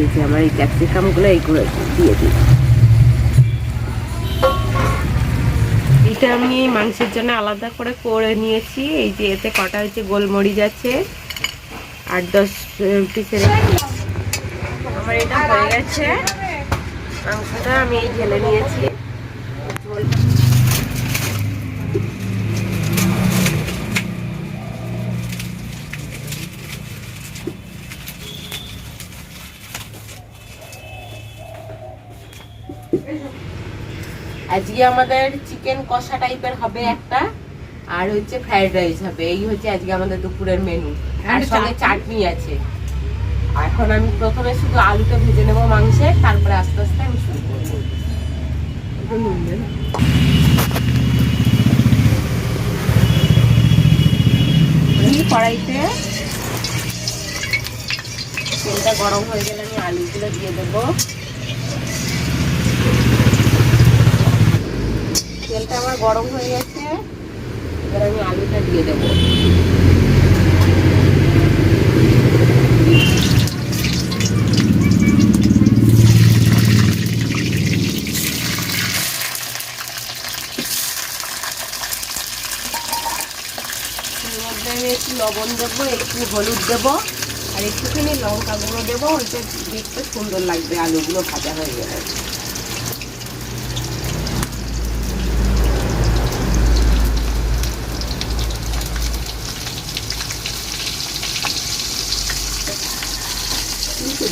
এই যে আমার এই ক্যাপসিকামগুলো এইগুলো দিয়ে দিই। এটা আমি মাংসের জন্য আলাদা করে করে নিয়েছি। এই যে এতে কটা হচ্ছে গোলমরিচ আছে, আট, দশ পিসের আমার এটা হয়ে গেছে। মাংসটা আমি এই ঢেলে নিয়েছি। আজকে আমাদের চিকেন কষা টাইপের হবে একটা আর হচ্ছে ফ্রাইড রাইস হবে। এই হচ্ছে আজকে আমাদের দুপুরের মেনু আর সঙ্গে চাটনি। আছে। এখন আমি প্রথমে শুধু আলুটা ভেজে নেব মাংসে তারপরে আস্তে আস্তে আমি শুরু করব। কড়াইতে তেলটা গরম হয়ে গেলে আমি আলুগুলো দিয়ে দেবো। তেলটা আমার গরম হয়ে গেছে। এবার আমি আলুটা দিয়ে দেবো। লবণ দেবো, একটু হলুদ দেবো, আর একটুখানি লঙ্কা গুঁড়ো দেবো, ওইটা দেখতে সুন্দর লাগবে, আলুগুলো ভাজা হয়ে গেলে কিন্তু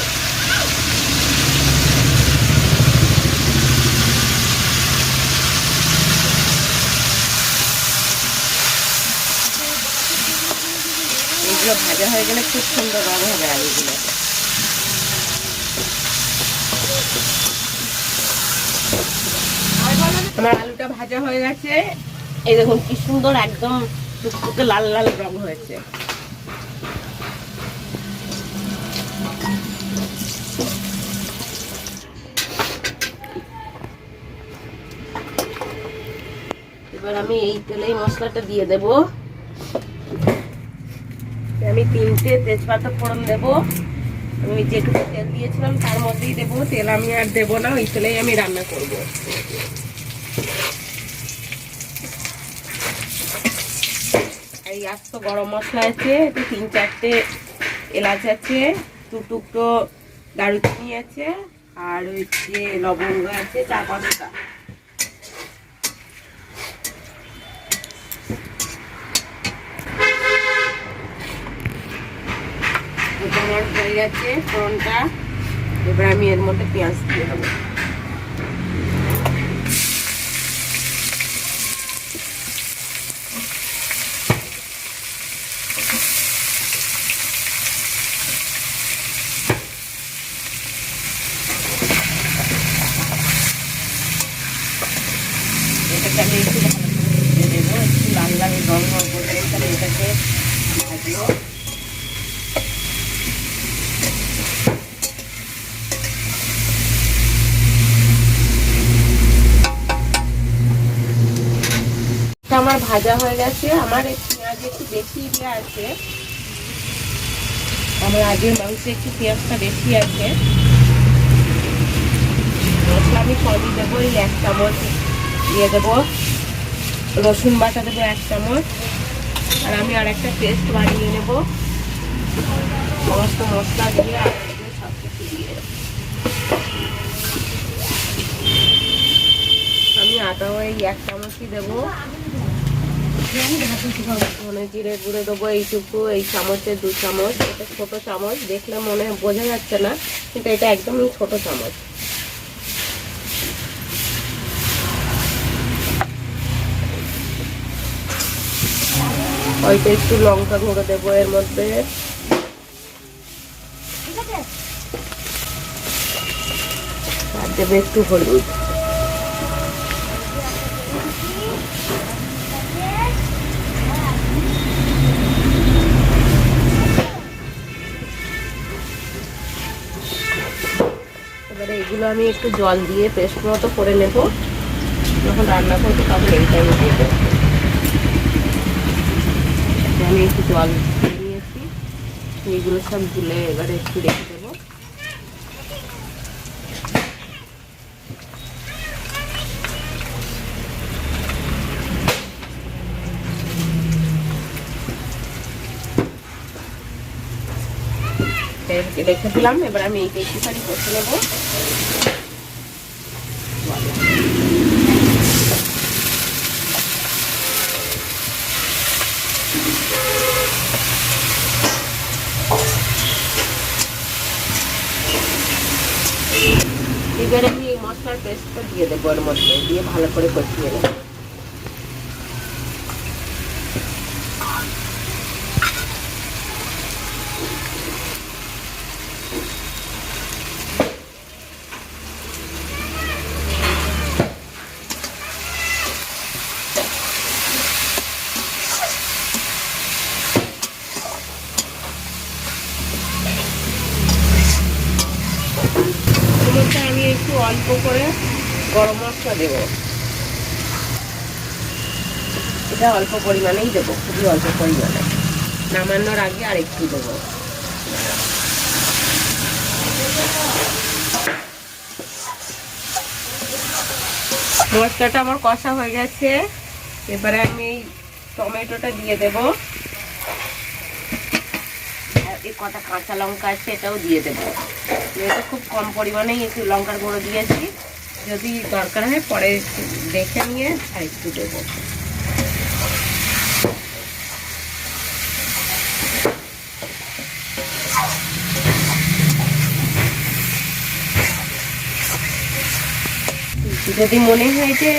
এগুলো ভাজা হয়ে গেলে খুব সুন্দর রং হবে আলুগুলো। আমার আলুটা ভাজা হয়ে গেছে। এই দেখুন কি সুন্দর একদম টুকটুকে লাল লাল রং হয়েছে। এবার আমি এই তেলেই মশলাটা দিয়ে দেব। আমি তিনটে তেজপাতা ফোড়ন দেব। আমি যেটুকু তেল দিয়েছিলাম, তার মধ্যেই দেবো। তেল আমি আর দেবো না, ওই তেলেই আমি রান্না করব। এই আস্ত গরম মশলা আছে, এতে তিন চারটে এলাচ আছে, দু টুকরো দারুচিনি আছে, আর হচ্ছে লবঙ্গ আছে চা পাঁচটা এটা আমার হয়ে গেছে ফোড়নটা। এবার আমি এর মধ্যে পেঁয়াজ দিয়ে দেবো। এটাকে আমি একটু দেবো একটু লাল লাল রং রং তাহলে এটাকে এটা আমার ভাজা হয়ে গেছে। আমার পেঁয়াজ একটু বেশি দেওয়া আছে। আমার আগের মাংসে একটু পেঁয়াজটা বেশি আছে। মশলা আমি কমই দেবো, এই এক চামচ দিয়ে দেবো। রসুন বাটা দেবো এক চামচ। আর আমি আর একটা পেস্ট বানিয়ে নেব। সমস্ত মশলা দিয়ে আমি আটাও এই এক চামচই দেবো। ধনে জিরে গুঁড়ো দেবো, এইটুকু, এই চামচের দু চামচ। এটা ছোট চামচ, দেখলে মনে বোঝা যাচ্ছে না, কিন্তু এটা একদমই ছোট চামচ। অল্প একটু লঙ্কা গুঁড়ো দেবো এর মধ্যে। আর দেবে একটু হলুদ। এবারে এগুলো আমি একটু জল দিয়ে পেস্ট মতো করে নেব। যখন রান্না করব তখন এই টাইমে দিয়ে দেবো। আমি একটু জল নিয়েছি এইগুলো সব গুলে এবারে একটু রেখে দেবো রেখে- দিলাম, এবার আমি এইটা একটুখানি কষে নেব। এবারে আমি এই মশলার পেস্টটা দিয়ে দেবো ওর মধ্যে দিয়ে ভালো করে কষিয়ে নেব এর মধ্যে আমি একটু অল্প করে গরম মশলা দেবো। এটা অল্প পরিমাণেই দেবো, খুবই অল্প পরিমাণে। নামানোর আগে আর একটু দেবো। মশলাটা আমার কষা হয়ে গেছে। এবারে আমি টমেটোটা দিয়ে দেবো। এই কটা কাঁচা লঙ্কা আছে, এটাও দিয়ে দেবো। এটা খুব কম পরিমাণেই একটু লঙ্কার গুঁড়ো দিয়েছি। যদি দরকার হয় পরে দেখে নিয়ে আর একটু দেবো। যদি মনে হয় যে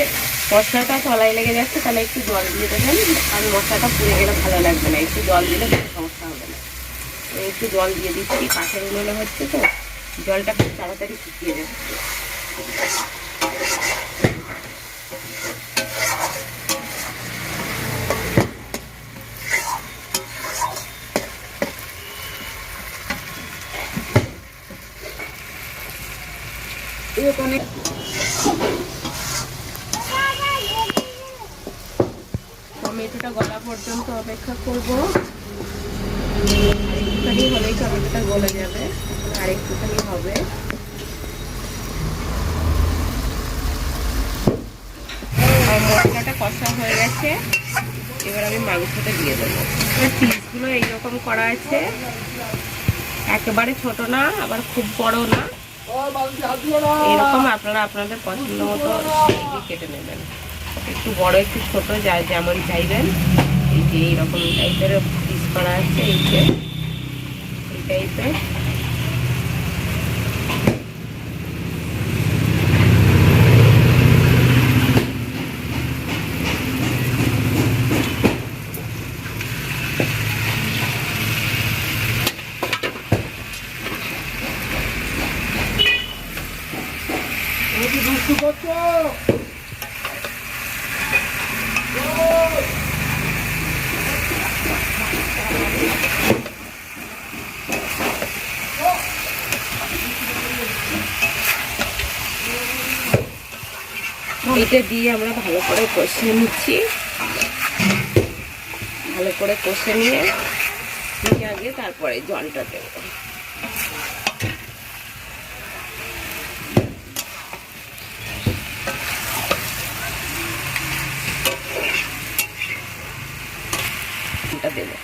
মশলাটা তলায় লেগে যাচ্ছে, তাহলে একটু জল দিয়ে দেবেন। আর মশলাটা পুড়ে গেলে ভালো লাগবে না। একটু জল দিলে কোনো সমস্যা হবে না। একটু জল দিয়ে দিচ্ছি কাঠের উনুনে হচ্ছে তো, জলটা খুব তাড়াতাড়ি শুকিয়ে যাচ্ছে। এখানে টমেটোটা গলা পর্যন্ত অপেক্ষা করব। একটুখানি হলেই টমেটোটা গলে যাবে আর একটুখানি হবে। আর মশলাটা কষা হয়ে গেছে। এবার আমি মাংসটা দিয়ে দেবো। পিসগুলো এইরকম করা আছে। একেবারে ছোট না, আবার খুব বড় না। এরকম আপনারা আপনাদের পছন্দ মতো কেটে নেবেন। একটু বড়, একটু ছোট, যা যেমন চাইবেন। এই যে এইরকম টাইপের পিস করা আছে, এই যে। এই টাইপের দিয়ে আমরা ভালো করে কষিয়ে নিচ্ছি। ভালো করে কষে নিয়ে নিয়ে আগে তারপরে জলটা দেবো জলটা দেবো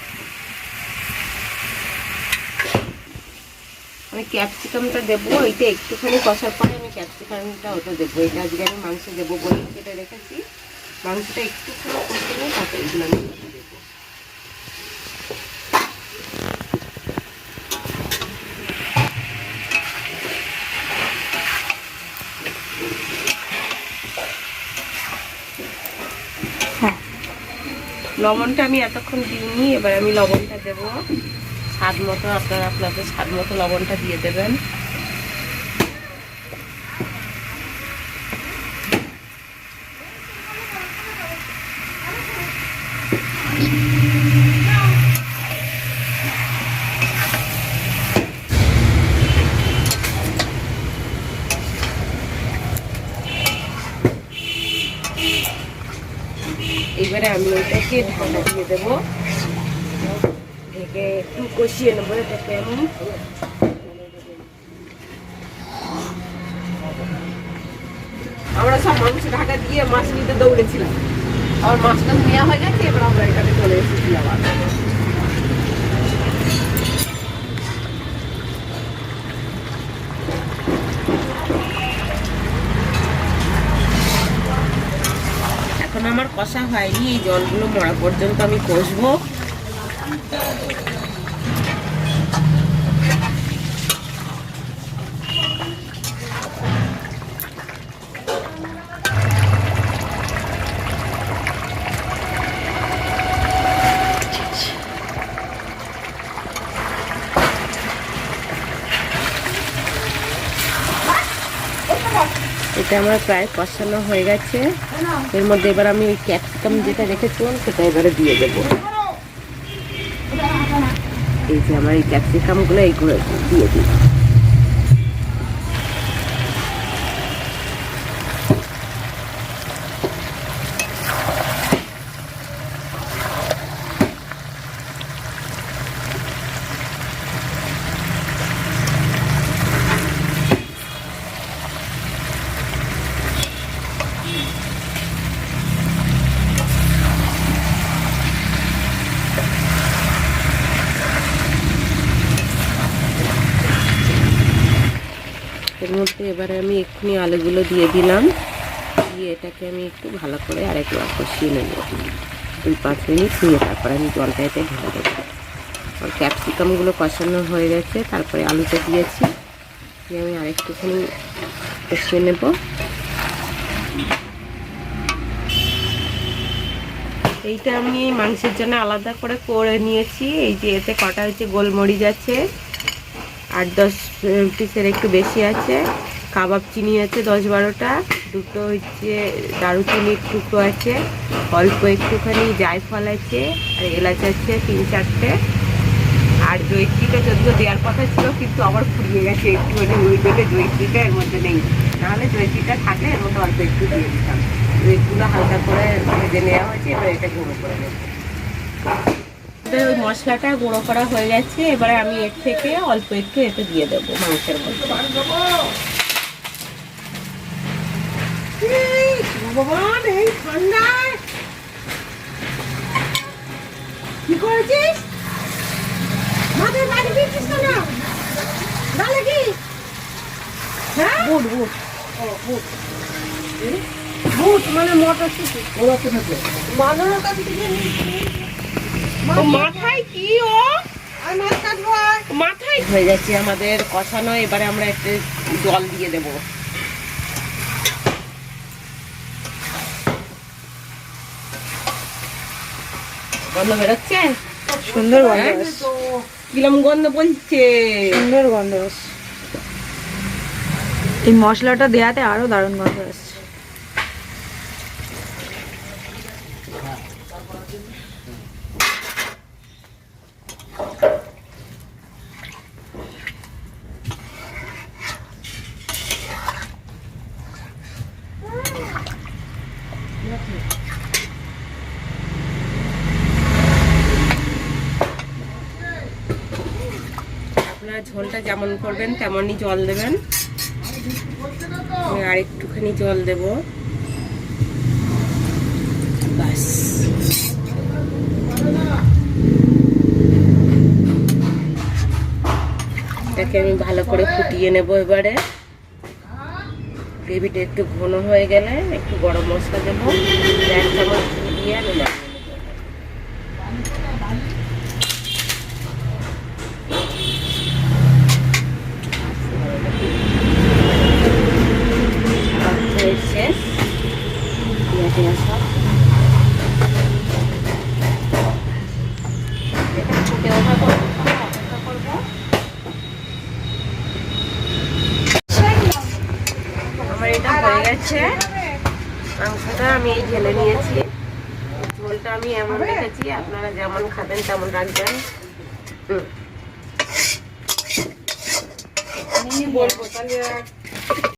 আমি ক্যাপসিকামটা দেবো এইটা একটুখানি কষার পরে আমি ক্যাপসিকামটা ওটা দেবো। এটা আজকে আমি মাংস দেবো বলে কেটে রেখেছি। মাংসটা একটুখানি কষে নিয়ে তারপরে এগুলো আমি দেবো লবণটা আমি এতক্ষণ দিইনি, এবার আমি লবণটা দেবো। স্বাদ মতো আপনারা আপনাদের স্বাদ মতো লবণটা দিয়ে দেবেন। এবারে আমি এটাকে ঢাকা দিয়ে দেবো। একটু কষিয়ে নেব এটাকে আমি আমরা সব মাংস ঢাকা দিয়ে মাছ নিতে দৌড়েছিলাম। আমার মাছটা নেওয়া হয়ে এবার আমরা এখন আমার কষা হয়নি, এই জলগুলো মরা পর্যন্ত আমি কষবো। এটা আমার প্রায় কষানো হয়ে গেছে। এর মধ্যে এবার আমি ওই ক্যাপসিকাম যেটা রেখেছিলাম, সেটা এবারে দিয়ে দেবো। এই যে আমার এই ক্যাপসিকামগুলো এইগুলো দিয়ে দিই মধ্যে এবারে আমি এক্ষুনি আলুগুলো দিয়ে দিলাম। দিয়ে এটাকে আমি একটু ভালো করে আরেকবার কষিয়ে নেব। দুই পাঁচ মিনিট নিয়ে তারপরে আমি জলটা এতে ঢেলে দেবো। আর ক্যাপসিকামগুলো কষানো হয়ে গেছে, তারপরে আলুটা দিয়েছি। দিয়ে আমি আরেকটুখানি কষিয়ে নেব। এইটা আমি মাংসের জন্য আলাদা করে করে নিয়েছি। এই যে এতে কটা হচ্ছে গোলমরিচ আছে আট দশ পিসের একটু বেশি আছে। কাবাব চিনি আছে দশ বারোটা দুটো হচ্ছে দারুচিনির টুকরো আছে। অল্প একটুখানি জায়ফল আছে আর এলাচ আছে তিন চারটে আর জৈত্রীটা যদিও দেওয়ার কথা ছিল, কিন্তু আবার ফুরিয়ে গেছে। একটুখানি ওই থেকে জৈত্রীটা এর মধ্যে নেই। নাহলে জৈত্রীটা থাকলে এর মধ্যে অল্প একটু দিয়ে দিতাম। জৈত্রীগুলো হালকা করে ভেজে নেওয়া হয়েছে, এবার এটা গুঁড়ো করে আমাদের ওই মশলাটা গুঁড়ো করা হয়ে গেছে এবারে আমি এর থেকে অল্প একটু এতে দিয়ে দেবো মাংসের মধ্যে। ভগবান এই ঠান্ডায়। কি করেছিস? মাথায় বাড়ি দিয়েছিস কেন? ডালে কি? হ্যাঁ? বুট বুট ও বুট বুট মানে মটরশুটি। বানরের কাছ মাথায় কি ও? মাথায় হয়ে যাচ্ছে আমাদের কষানো এবারে আমরা একটু জল দিয়ে দেব। গন্ধ বেরোচ্ছে? সুন্দর গন্ধ হ্যাঁ? কিরম গন্ধ বলছে? সুন্দর গন্ধ এই মশলাটা দেয়াতে আরও দারুণ গন্ধ আসছে আপনারা ঝোলটা যেমন করবেন, তেমনই জল দেবেন। আর একটুখানি জল দেব। এটাকে আমি ভালো করে ফুটিয়ে নেব এবারে। গ্রেভিটা একটু ঘন হয়ে গেলে একটু গরম মশলা দেবো। এক চামচ দিয়ে আমি নামিয়ে নেব। হয়ে শেষ পেঁয়াজ টেঁয়াজ সব। এটা ফুটে ওঠা পর্যন্ত আমরা অপেক্ষা করব। আমার এটা হয়ে গেছে মাংসটা আমি এই ঢেলে নিয়েছি ঝোলটা আমি এমন রেখেছি আপনারা যেমন খাবেন তেমন রাখবেন